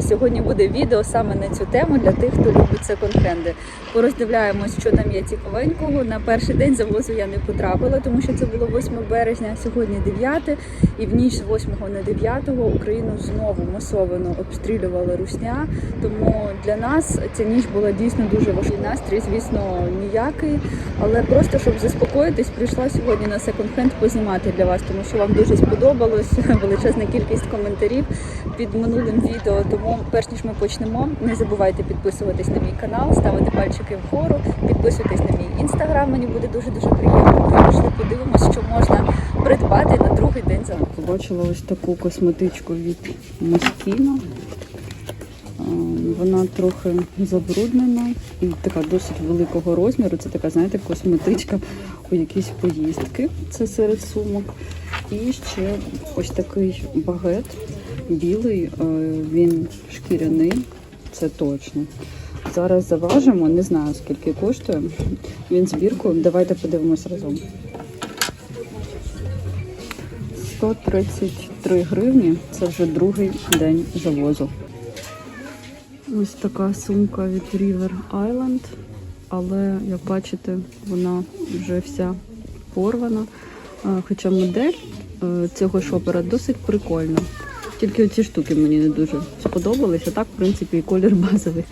сьогодні буде відео саме на цю тему для тих, хто любить секонд-хенди. Пороздивляємось, що там є цікавенького. На перший день завозу я не потрапила, тому що це було 8 березня, сьогодні 9. І в ніч з 8 на 9 Україну знову масовано обстрілювала русня. Тому для нас ця ніч була дійсно дуже важкий настрій. Звісно, ніякий. Але просто щоб заспокоїтись, прийшла сьогодні на секонд-хенд познімати для вас, тому що вам дуже сподобалось величезна кількість коментарів під минулим відео. Тому, перш ніж ми почнемо, не забувайте підписуватись на мій канал, ставити пальчики вгору, підписуйтесь на мій інстаграм. Мені буде дуже дуже приємно. Пішли подивимось, що можна придбати на другий день за побачила ось таку косметичку від Москіно. Вона трохи забруднена і така досить великого розміру. Це така, знаєте, косметичка у якісь поїздки. Це серед сумок. І ще ось такий багет білий, е, він шкіряний, це точно. Зараз заважимо, не знаю скільки коштує. Він збіркою. Давайте подивимось разом. 133 гривні. Це вже другий день завозу. Ось така сумка від River Island, але як бачите, вона вже вся порвана. Хоча модель е, цього шопера досить прикольна. Тільки ці штуки мені не дуже сподобались, а так, в принципі, і колір базовий,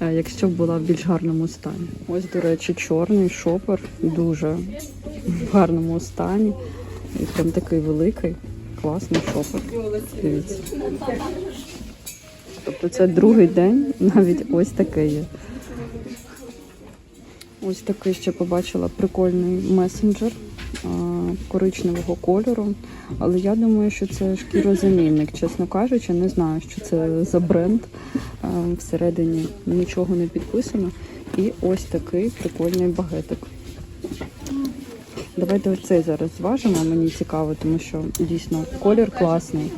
е, якщо б була в більш гарному стані. Ось, до речі, чорний шопер, дуже в гарному стані. І прям такий великий, класний шопер. Дивіться. Тобто це другий день, навіть ось таке є. Ось такий ще побачила прикольний месенджер коричневого кольору. Але я думаю, що це шкірозамінник, чесно кажучи, не знаю, що це за бренд. Всередині нічого не підписано. І ось такий прикольний багетик. Давайте ось цей зараз зважимо, мені цікаво, тому що дійсно колір класний.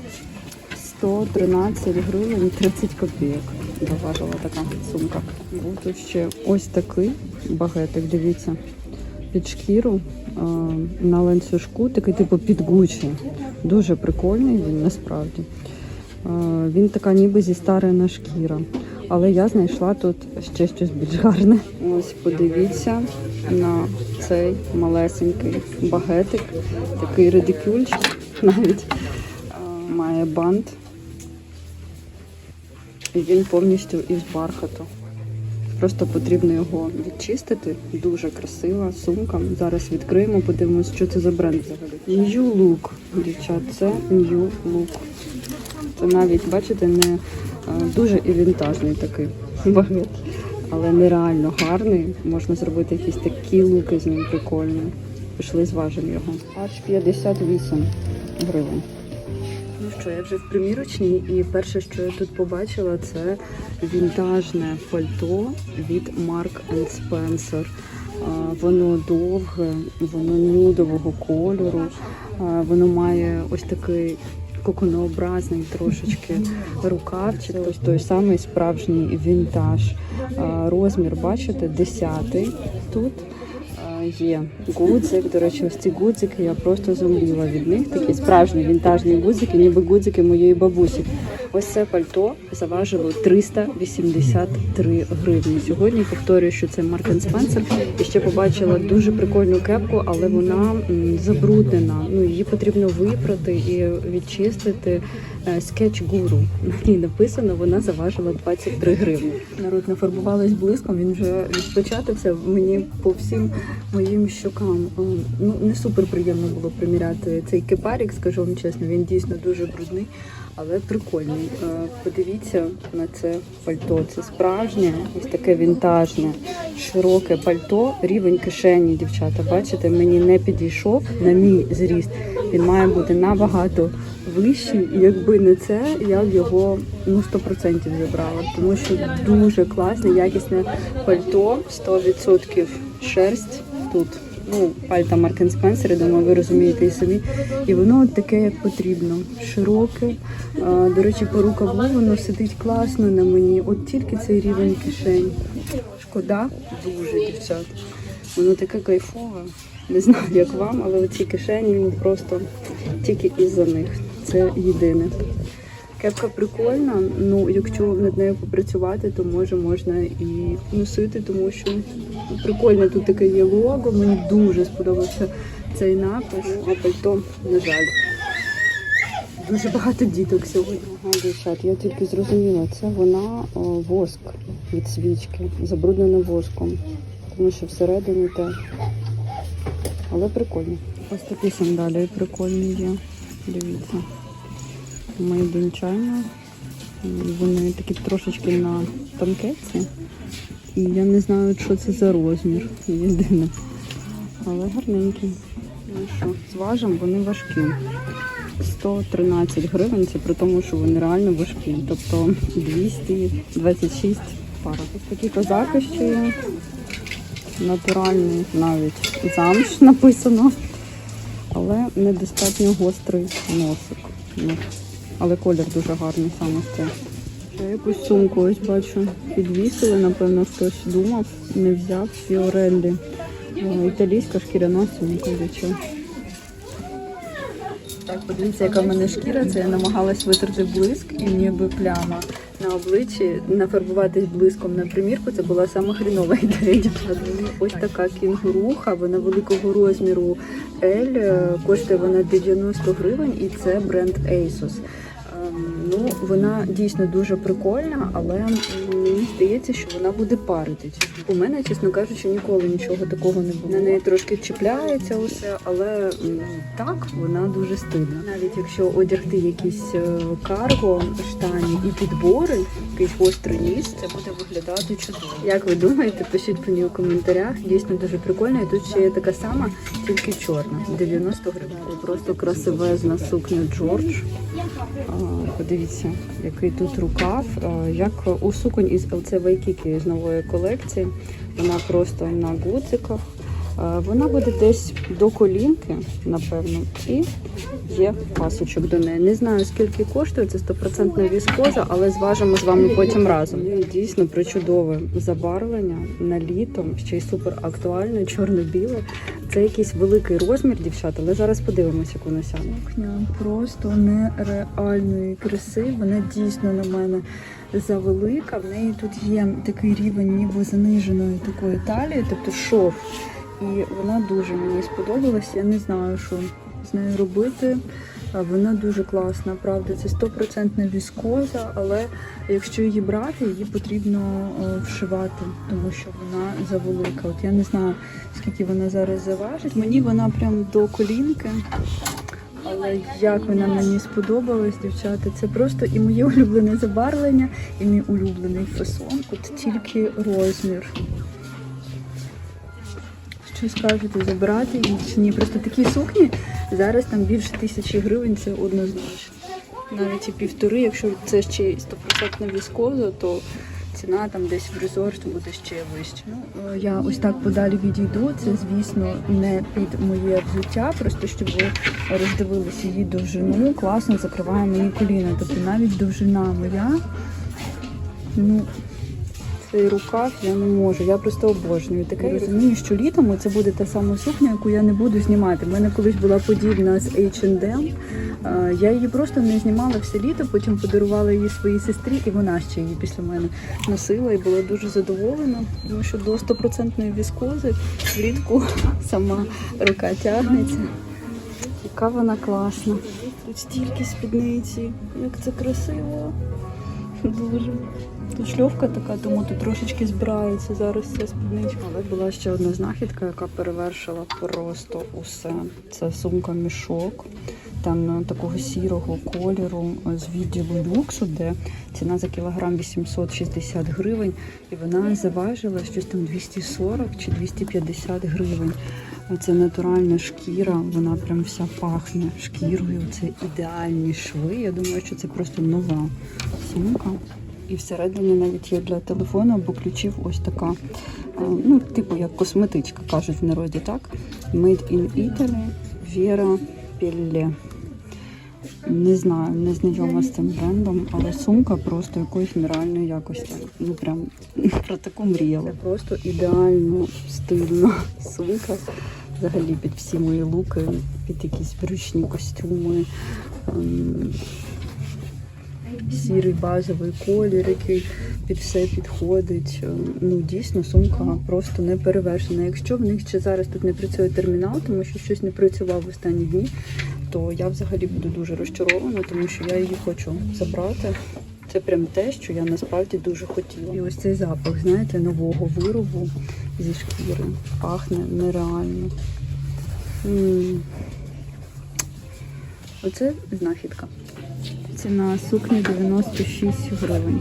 113 гривень 30 копійок. Заважила така сумка. Був ще ось такий багетик, дивіться, під шкіру на ланцюжку, такий типу під Гуччі. Дуже прикольний він насправді. Він така ніби зістарена шкіра. Але я знайшла тут ще щось більш гарне. Ось подивіться на цей малесенький багетик, такий редикюльчик навіть має бант. І він повністю із бархату. Просто потрібно його відчистити. Дуже красива сумка. Зараз відкриємо, подивимось, що це за бренд взагалі. New Look, дівчат, це New Look. Це навіть, бачите, не дуже і вінтажний такий багет, але нереально гарний. Можна зробити якісь такі луки з ним прикольні. Пішли, зважимо його. Аж 58 гривень. Ну що, я вже в примірочній, і перше, що я тут побачила, це вінтажне пальто від Mark Spencer. Воно довге, воно нюдового кольору, воно має ось такий коконообразний трошечки рукавчик, ось той самий справжній вінтаж. Розмір, бачите, 10 тут. Є гудзик. До речі, ось ці гудзики я просто зумліла від них. Такі справжні вінтажні гудзики, ніби гудзики моєї бабусі. Ось це пальто заважило 383 гривні. Сьогодні повторюю, що це Марк Спенсер. І ще побачила дуже прикольну кепку, але вона забруднена. Ну її потрібно випрати і відчистити. Скетч гуру на ній написано, вона заважила 23 гривні. Народ нафарбувалась блиском. Він вже відпечатався мені по всім моїм щокам. Е, Ну не супер приємно було приміряти цей кепарік, скажу вам чесно. Він дійсно дуже брудний, але прикольний. Е, Подивіться на це пальто. Це справжнє, ось таке вінтажне, широке пальто, рівень кишені, дівчата. Бачите, мені не підійшов на мій зріст. Він має бути набагато вищий. І якби не це, я б його ну 100% забрала, тому що дуже класне, якісне пальто, 100% шерсть тут. Ну, пальта Маркен Спенсер, я думаю, ви розумієте і самі. І воно от таке, як потрібно, широке. А, до речі, по рукаву воно сидить класно на мені. От тільки цей рівень кишень. Шкода, дуже, дівчат. Воно таке кайфове. Не знаю, як вам, але оці кишені ну, просто тільки із-за них. Це єдине. Кепка прикольна, ну якщо над нею попрацювати, то може можна і носити, тому що прикольно тут таке є лого. Мені дуже сподобався цей напис, а пальто, на жаль. Дуже багато діток сьогодні. Ага, дівчат, я тільки зрозуміла, це вона о, воск від свічки, забруднена воском, тому що всередині теж. Але прикольно. Ось такі сандалії прикольні є. Дивіться. Made in China. Вони такі трошечки на танкеці. І я не знаю, що це за розмір. Єдине. Але гарненькі. Ну що, зважимо, вони важкі. 113 гривень, це при тому, що вони реально важкі. Тобто 226 пара. Ось такі козаки ще є. Натуральний навіть замш написано. Але недостатньо гострий носик. Але колір дуже гарний саме цей. Ще якусь сумку ось бачу. Підвісили, напевно, хтось думав, не взяв Фіореллі. О, Італійська шкіряна сумка дівчат. Так, подивіться, яка в мене шкіра. Це я намагалась витерти блиск і ніби пляма на обличчі. Нафарбуватись блиском на примірку це була сама хрінова ідея. Ось така кінгуруха, вона великого розміру L, е, коштує вона 90 гривень і це бренд Asos. Ну, вона дійсно дуже прикольна, але мені здається, що вона буде парити. У мене, чесно кажучи, ніколи нічого такого не було. На неї трошки чіпляється усе, але м, так вона дуже стильна. Навіть якщо одягти якісь е, карго, штані і підбори, якийсь гострий ніс, це буде виглядати чудово. Як ви думаєте, пишіть мені у коментарях. Дійсно дуже прикольно. І тут ще є така сама, тільки чорна. 90 гривень. Просто красивезна сукня Джордж. А, Подивіться, який тут рукав. А, Як у суконь із ЛЦ Вайкіки з нової колекції. Вона просто на гудзиках. А, Вона буде десь до колінки, напевно, і є пасочок до неї. Не знаю, скільки коштує, це стопроцентна віскоза, але зважимо з вами потім разом. Дійсно причудове забарвлення на літо, ще й супер актуальне, чорно-біле. Це якийсь великий розмір, дівчата, але зараз подивимося, яку носяну. Сукня просто нереальної краси. Вона дійсно на мене завелика. В неї тут є такий рівень ніби заниженої такої талії, тобто шов. І вона дуже мені сподобалась. Я не знаю, що з нею робити. Вона дуже класна, правда, це стопроцентна віскоза, але якщо її брати, її потрібно е, вшивати, тому що вона завелика. От я не знаю, скільки вона зараз заважить. Мені вона прям до колінки. Але як вона мені сподобалась, дівчата, це просто і моє улюблене забарвлення, і мій улюблений фасон. От тільки розмір. Що скажете, забирати її чи ні? Просто такі сукні зараз там більше тисячі гривень, це однозначно. Навіть і півтори, якщо це ще й 100% віскоза, то ціна там десь в резорт буде ще вища. Ну, е, я ось так подалі відійду. Це, звісно, не під моє взуття, просто щоб ви роздивилися її довжину. Класно закриває мені коліна. Тобто навіть довжина моя. Ну, цей рукав я не можу. Я просто обожнюю таке. Розумію, що літом це буде та сама сукня, яку я не буду знімати. У мене колись була подібна з H&M. Е, Я її просто не знімала все літо, потім подарувала її своїй сестрі, і вона ще її після мене носила і була дуже задоволена, тому що до стопроцентної віскози влітку сама рука тягнеться. Яка вона класна. Тут стільки спідниці, як це красиво. Дуже. Тут шльовка така, тому тут трошечки збирається зараз ця спідничка. Але була ще одна знахідка, яка перевершила просто усе. Це сумка мішок. Там такого сірого кольору з відділу люксу, де ціна за кілограм 860 гривень, і вона заважила щось там 240 чи 250 гривень. Це натуральна шкіра, вона прям вся пахне шкірою. Це ідеальні шви. Я думаю, що це просто нова сумка. І всередині навіть є для телефону або ключів ось така, е, ну, типу як косметичка, кажуть в народі, так? Made in Italy, Vera Pelle. Не знаю, не знайома з цим брендом, але сумка просто якоїсь нереальної якості. Ну прям про таку мріяла. Це просто ідеально стильна сумка. взагалі під всі мої луки, під якісь брючні костюми. Сірий базовий колір, який під все підходить. Ем, Ну дійсно сумка просто не перевершена. Якщо в них ще зараз тут не працює термінал, тому що щось не працював в останні дні, то я взагалі буду дуже розчарована, тому що я її хочу забрати. Це прям те, що я насправді дуже хотіла. І ось цей запах, знаєте, нового виробу зі шкіри. Пахне нереально. М. Оце знахідка. Ціна сукні 96 гривень.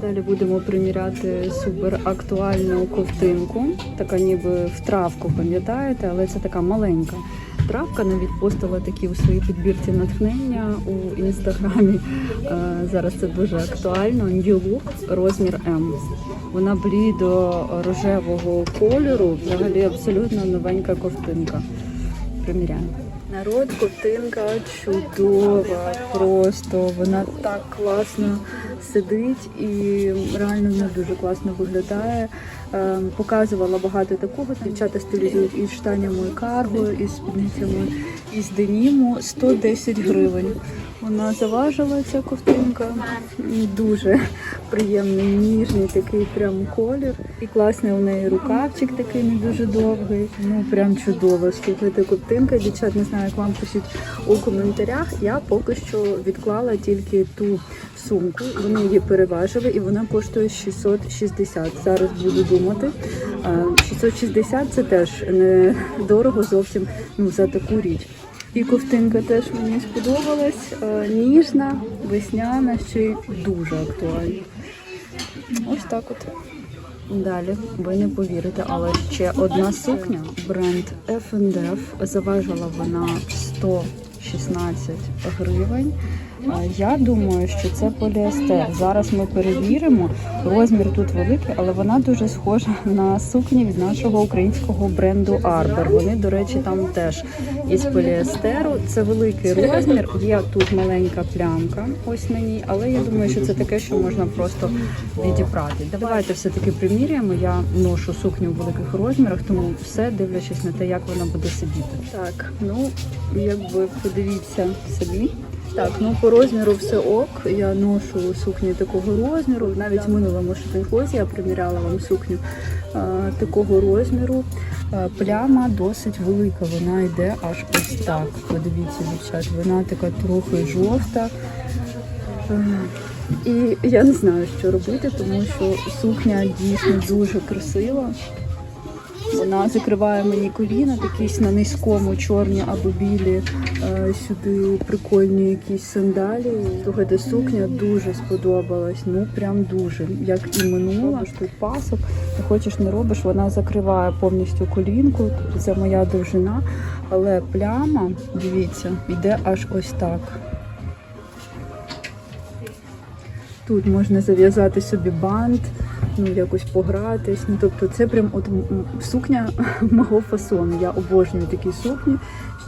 Далі будемо приміряти супер актуальну ковтинку. Така ніби в травку, пам'ятаєте, але це така маленька травка. Навіть постила такі у своїй підбірці натхнення у інстаграмі. Е, Зараз це дуже актуально. New Look, розмір М. Вона блідо рожевого кольору. Взагалі абсолютно новенька ковтинка. Приміряємо. Народ, ковтинка чудова, просто вона так класно сидить і реально вона дуже класно виглядає. Е, Показувала багато такого. Дівчата стилізують із штанями і карго, із спідницями, із деніму 110 гривень. Вона заважила ця ковтинка. М, Дуже приємний, ніжний такий прям колір. І класний у неї рукавчик такий не дуже довгий. Ну прям чудово. Слухайте, ковтинка. Дівчат, не знаю, як вам пишіть у коментарях. Я поки що відклала тільки ту сумку. Вони її переважили і вона коштує 660. Зараз буду думати. Е, 660 це теж не дорого зовсім ну, за таку річ. І ковтинка теж мені сподобалась. Ніжна, весняна, ще й дуже актуальна. Ось так от. Далі, ви не повірите, але ще одна сукня, бренд F&F, заважила вона 116 гривень. Я думаю, що це поліестер. Зараз ми перевіримо. Розмір тут великий, але вона дуже схожа на сукні від нашого українського бренду Arbor. Вони, до речі, там теж із поліестеру. Це великий розмір. Є тут маленька плямка, ось на ній, але я думаю, що це таке, що можна просто відібрати. Давайте все-таки приміряємо. Я ношу сукню в великих розмірах, тому все дивлячись на те, як вона буде сидіти. Так, ну якби подивіться собі. Так, ну по розміру все ок. Я ношу сукні такого розміру. Навіть в минулому шопінг я приміряла вам сукню а, такого розміру. А, пляма досить велика. Вона йде аж ось так. Подивіться, дівчат, вона така трохи жовта. І я не знаю, що робити, тому що сукня дійсно дуже красива. Вона закриває мені коліна, такісь на низькому, чорні або білі. Е, Сюди прикольні якісь сандалі. Слухайте, сукня дуже сподобалась. Ну прям дуже. Як і минула. Ж Тут пасок, не хочеш, не робиш. Вона закриває повністю колінку. Тобто це моя довжина. Але пляма, дивіться, йде аж ось так. Тут можна зав'язати собі бант, ну якось погратись. Ну тобто це прям от сукня мого фасону. Я обожнюю такі сукні.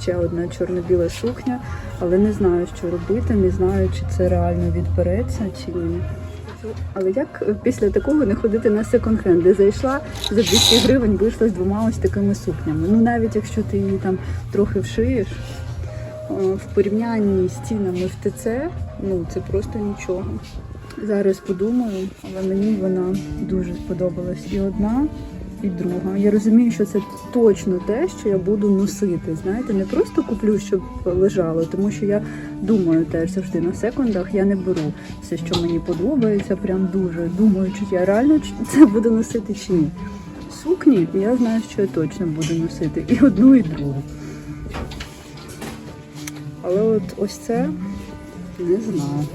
Ще одна чорно-біла сукня, але не знаю, що робити, не знаю, чи це реально відбереться, чи ні. Але як е, після такого не ходити на секонд-хенд, де зайшла за 200 гривень, вийшла з двома ось такими сукнями. Ну навіть якщо ти її там трохи вшиєш, е, в порівнянні з цінами в ТЦ, ну це просто нічого. Зараз подумаю, але мені вона дуже сподобалась. І одна, і друга. Я розумію, що це точно те, що я буду носити. Знаєте, не просто куплю, щоб лежало, тому що я думаю теж завжди на секундах. Я не беру все, що мені подобається, прям дуже думаю, чи я реально це буду носити чи ні. Сукні я знаю, що я точно буду носити і одну, і другу. Але от ось це не знаю.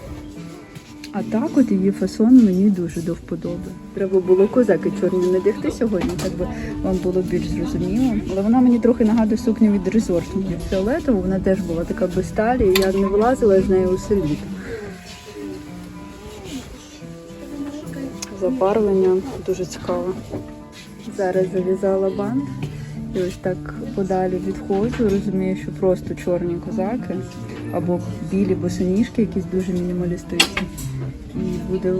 А так от її фасон мені дуже до вподоби. Треба було козаки чорні надягти сьогодні, так би вам було більш зрозуміло. Але вона мені трохи нагадує сукню від резорту. Фіолетову вона теж була така без талії, я не вилазила з нею усе літо. Запарвлення дуже цікаве. Зараз зав'язала бант і ось так подалі відходжу. Розумію, що просто чорні козаки або білі босоніжки, якісь дуже мінімалістичні. І буде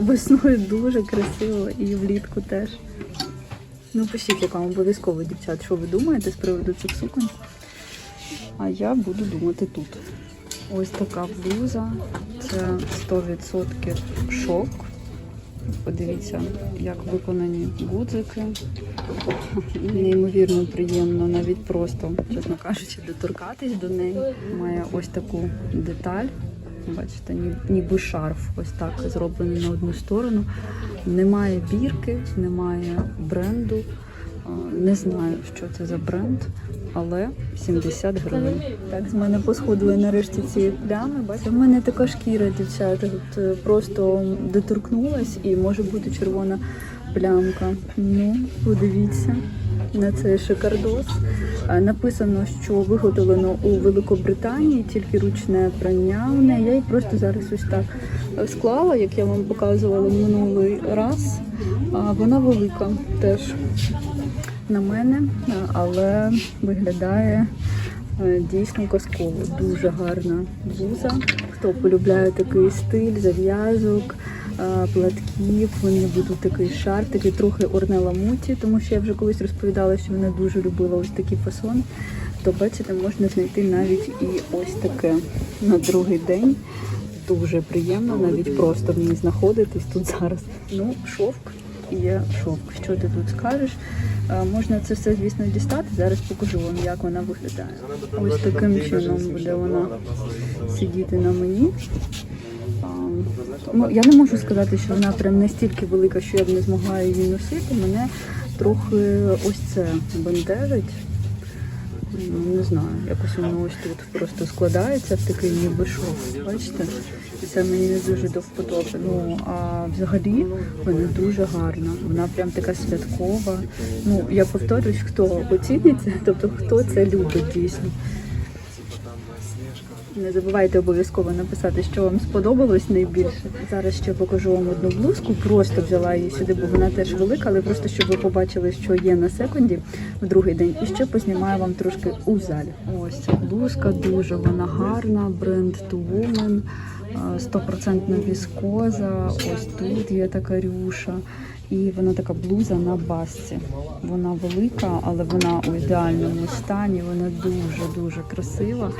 весною дуже красиво і влітку теж. Ну, пишіть, яка вам обов'язково, дівчат, що ви думаєте з приводу цих суконь. А я буду думати тут. Ось така блуза. Це 100% шок. Подивіться, як виконані гудзики. Неймовірно приємно, навіть просто, чесно кажучи, доторкатись до неї. Має ось таку деталь. Бачите, ніби шарф, ось так зроблений на одну сторону. Немає бірки, немає бренду. Не знаю, що це за бренд, але 70 гривень. Так, з мене посходили нарешті ці плями. Бачите, в мене така шкіра, дівчата. От е, просто доторкнулась і може бути червона плямка. Ну, подивіться на цей шикардос. Написано, що виготовлено у Великобританії, тільки ручне прання в неї. Я її просто зараз ось так е, склала, як я вам показувала минулий раз. А вона велика теж на мене, е, але виглядає е, дійсно казково. Дуже гарна блуза. Хто полюбляє такий стиль, зав'язок, е, платків, вони будуть такий шар, такий трохи орнеламуті, тому що я вже колись розповідала, що вона дуже любила ось такі фасони. То бачите, можна знайти навіть і ось таке на другий день. Дуже приємно, навіть просто в ній знаходитись тут зараз. Ну, шовк є шовк. Що ти тут скажеш? Можна це все, звісно, дістати. Зараз покажу вам, як вона виглядає. Ось таким чином буде вона сидіти на мені. Я не можу сказати, що вона прям настільки велика, що я б не змогла її носити. Мене трохи ось це бентежить. Ну, Не знаю, якось воно ось тут просто складається в такий ніби шов. Бачите? Це мені не дуже до вподоби. Ну а взагалі вона дуже гарна. Вона прям така святкова. Ну я повторюсь, хто оцінить це, тобто хто це любить дійсно. Не забувайте обов'язково написати, що вам сподобалось найбільше. Зараз ще покажу вам одну блузку. Просто взяла її сюди, бо вона теж велика, але просто щоб ви побачили, що є на секунді в другий день. І ще познімаю вам трошки у залі. Ось ця блузка дуже вона гарна. Бренд To Woman, стопроцентна віскоза. Ось тут є така рюша. І вона така блуза на басці. Вона велика, але вона у ідеальному стані. Вона дуже дуже красива.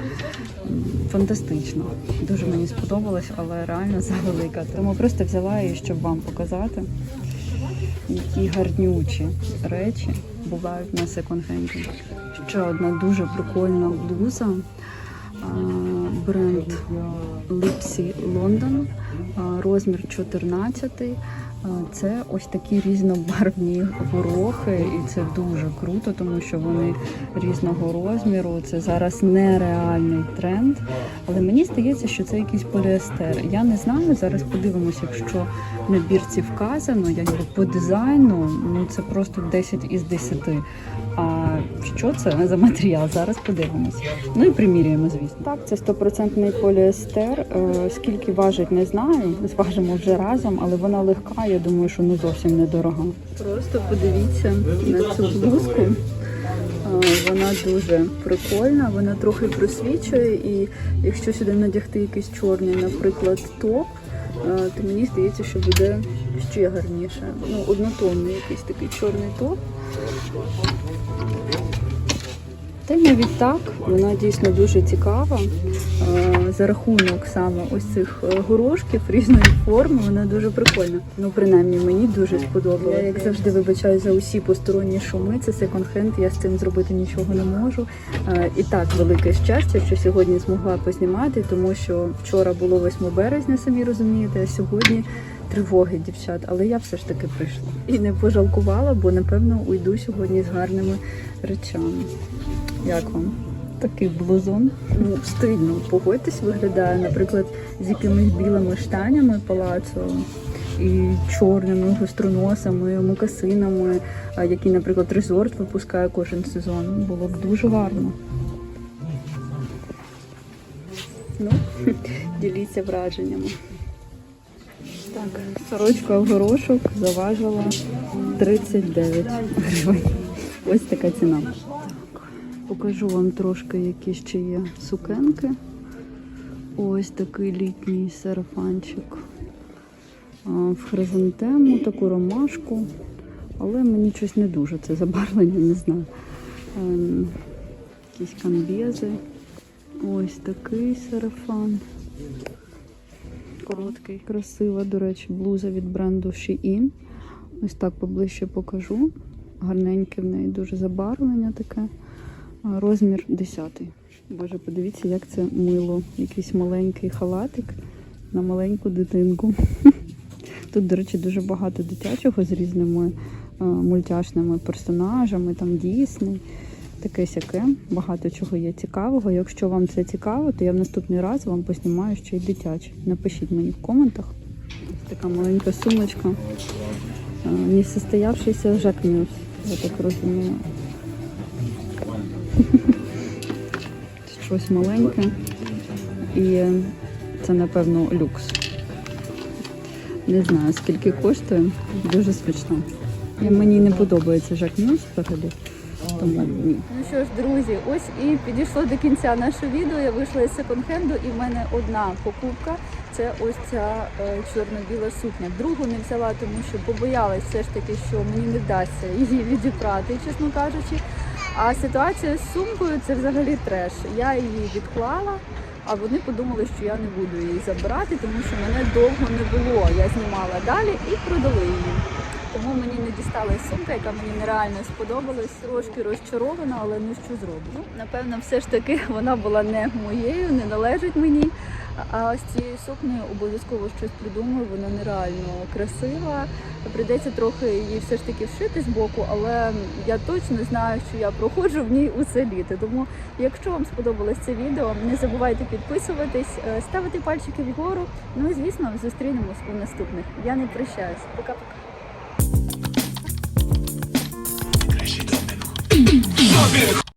М, Фантастично. Дуже мені сподобалось, але реально завелика. Тому просто взяла її, щоб вам показати, які гарнючі речі бувають на секонд-хенді. Ще одна дуже прикольна блуза. Бренд London, а, розмір 14. Це ось такі різнобарвні горохи, і це дуже круто, тому що вони різного розміру. Це зараз нереальний тренд. Але мені здається, що це якийсь поліестер. Я не знаю. Зараз подивимося, якщо на бірці вказано, якби по дизайну, ну це просто 10 із 10. А що це за матеріал? Зараз подивимося. Ну і примірюємо, звісно. Так, це стопроцентний поліестер. Е, Скільки важить, не знаю. Зважимо вже разом, але вона легка. Я думаю, що ну зовсім недорога. Просто подивіться на цю блузку. Е, Вона дуже прикольна, вона трохи просвічує, і якщо сюди надягти якийсь чорний, наприклад, топ, е, то мені здається, що буде ще гарніше. Ну, однотонний якийсь такий чорний топ. Навіть так, вона дійсно дуже цікава. Е, За рахунок саме ось цих е, горошків різної форми, вона дуже прикольна. Ну, принаймні, мені дуже сподобалося. Як завжди, вибачаю за усі посторонні шуми. Це секонд-хенд, я з цим зробити нічого не можу. Е, І так, велике щастя, що сьогодні змогла познімати, тому що вчора було 8 березня, самі розумієте, а сьогодні тривоги, дівчат. Але я все ж таки прийшла. І не пожалкувала, бо напевно уйду сьогодні з гарними речами. Як вам? Такий блузон. Ну, стильно, погодьтесь, виглядає, наприклад, з якимись білими штанями палацо і чорними гостроносами, мокасинами, які, наприклад, резорт випускає кожен сезон. Було б дуже гарно. Ну, діліться враженнями. Так, сорочка в горошок заважила 39 гривень. Ось така ціна. Покажу вам трошки, які ще є сукенки. Ось такий літній сарафанчик. В хризантему, таку ромашку. Але мені щось не дуже це забарвлення, не знаю. Ем, якісь канбези. Ось такий сарафан. Короткий. Красива, до речі, блуза від бренду Shein. Ось так поближче покажу. Гарненьке в неї дуже забарвлення таке. Розмір 10. Боже, подивіться, як це мило. Якийсь маленький халатик на маленьку дитинку. Тут, до речі, дуже багато дитячого з різними е, мультяшними персонажами, там Дісней, таке сяке. Багато чого є цікавого. Якщо вам це цікаво, то я в наступний раз вам поснімаю ще й дитяче. Напишіть мені в коментах. Така маленька сумочка. Е, Несостоявшийся Жак Мюс, я так розумію. Щось маленьке. І це, напевно, люкс. Не знаю, скільки коштує. Дуже смачно. Мені не подобається жакмюс взагалі. Ну що ж, друзі, ось і підійшло до кінця наше відео. Я вийшла із секонд-хенду, і в мене одна покупка це ось ця е, чорно-біла сукня. Другу не взяла, тому що побоялась все ж таки, що мені не вдасться її відібрати, чесно кажучи. А ситуація з сумкою це взагалі треш. Я її відклала, а вони подумали, що я не буду її забирати, тому що мене довго не було. Я знімала далі і продали її. Тому мені не дісталась сумка, яка мені нереально сподобалась. Трошки розчарована, але ну що зроблю. Напевно, все ж таки вона була не моєю, не належить мені. А з цією сукнею обов'язково щось придумаю. Вона нереально красива. Прийдеться трохи її все ж таки вшити з боку, але я точно знаю, що я проходжу в ній усе літо. Тому, якщо вам сподобалось це відео, не забувайте підписуватись, е, ставити пальчики вгору. Ну і звісно, зустрінемось у наступних. Я не прощаюсь. Пока-пока. Stop it.